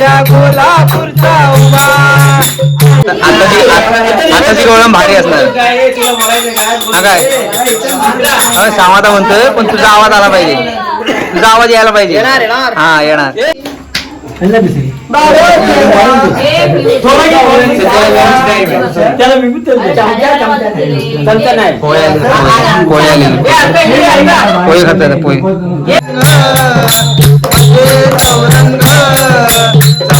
माझ्या कोल्हापूरचा उभा आताची गोळम भारी असणार. हा काय? सांगा म्हणतोय पण तुझा आवाज आला पाहिजे. तुझा आवाज यायला पाहिजे. हा येणार. पोहे खात पोहे. Sa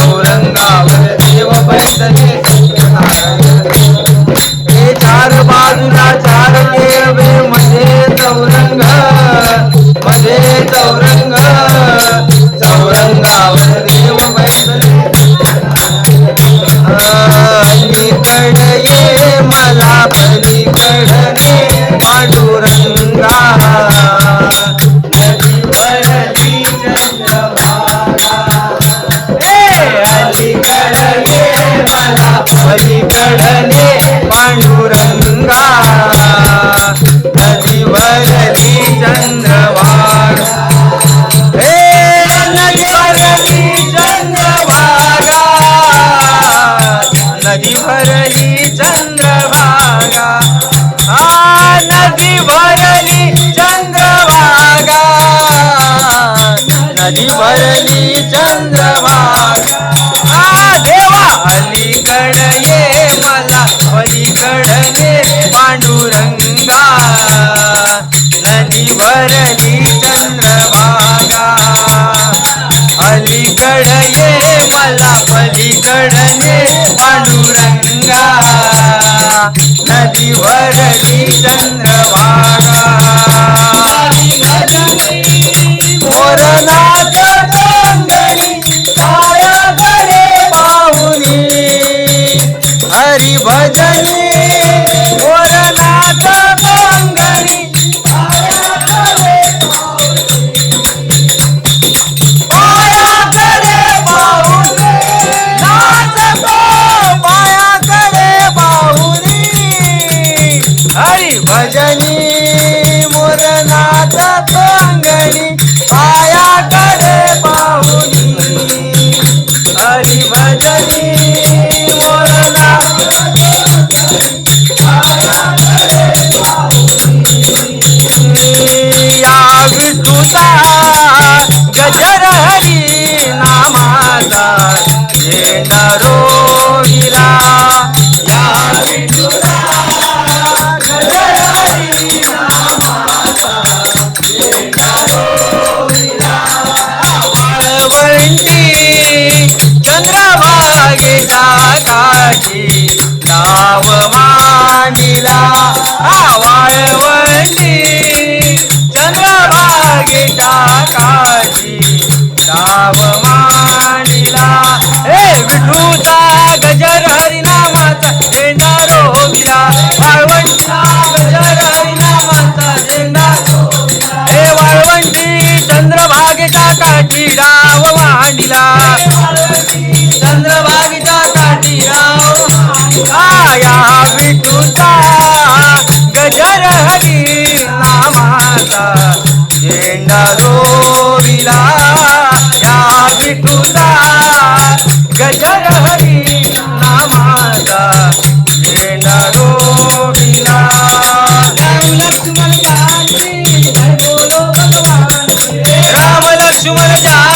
घडले पांडुरंगा नदीवरली चंद्रभागा मोरना वाळूला चंद्रभागीचा काठी राव आया विठूचा गजर हरी नामाचा झेंडा रोविला. या विठूचा गजर हरी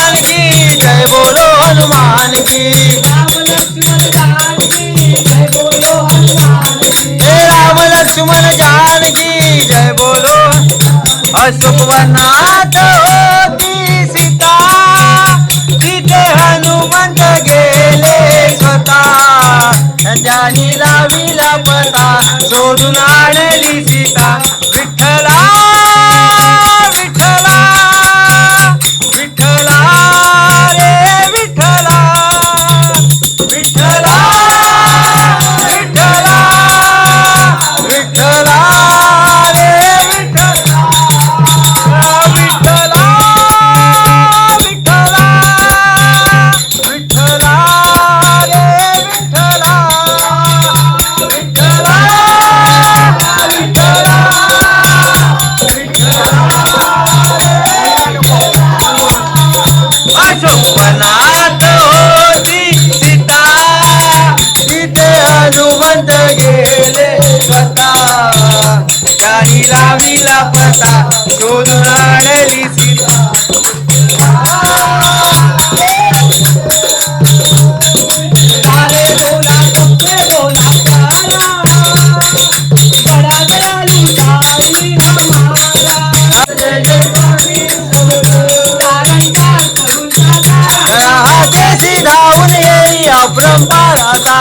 हनुमान की जय बोलो हनुमान की। हे राम लक्ष्मण जानकी जय बोलो। अशोकवनात होती सीता तिथे हनुमंत गेले स्वतः। त्यांनी लाविला पता शोधून आणली सीता विठ्ठला हनुमंत गेले स्वतः काही लाविला पता शोधून आणली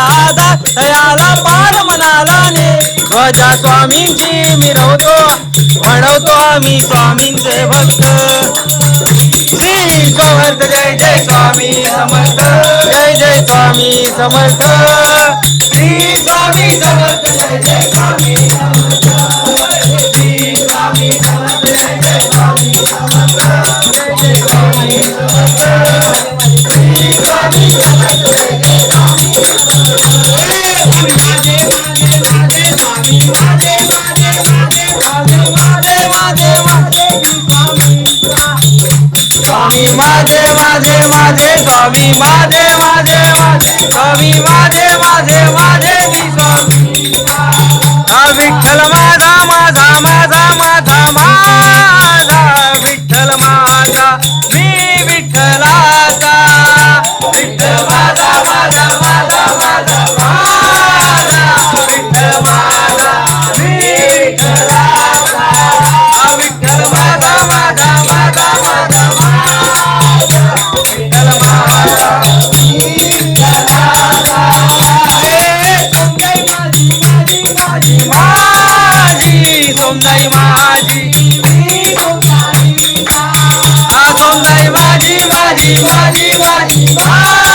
दादा आधार तयाला पार मनाला ध्वजा स्वामींची मिरवतो म्हणवतो आम्ही स्वामींचे भक्त. श्री समर्थ जय जय स्वामी समर्थ. जय जय स्वामी समर्थ. श्री स्वामी समर्थ जय जय स्वामी समर्थ. श्री स्वामी समर्थ जय जय स्वामी समर्थ. जय जय माझे माझे माझे स्वामी माझे माझे माझे मी स्वामी हा विठ्ठल माझा माझा माझा माझा माझा विठ्ठल माझा मी विठ्ठलाचा. विठ्ठल नाही माझी माझी माझी माझी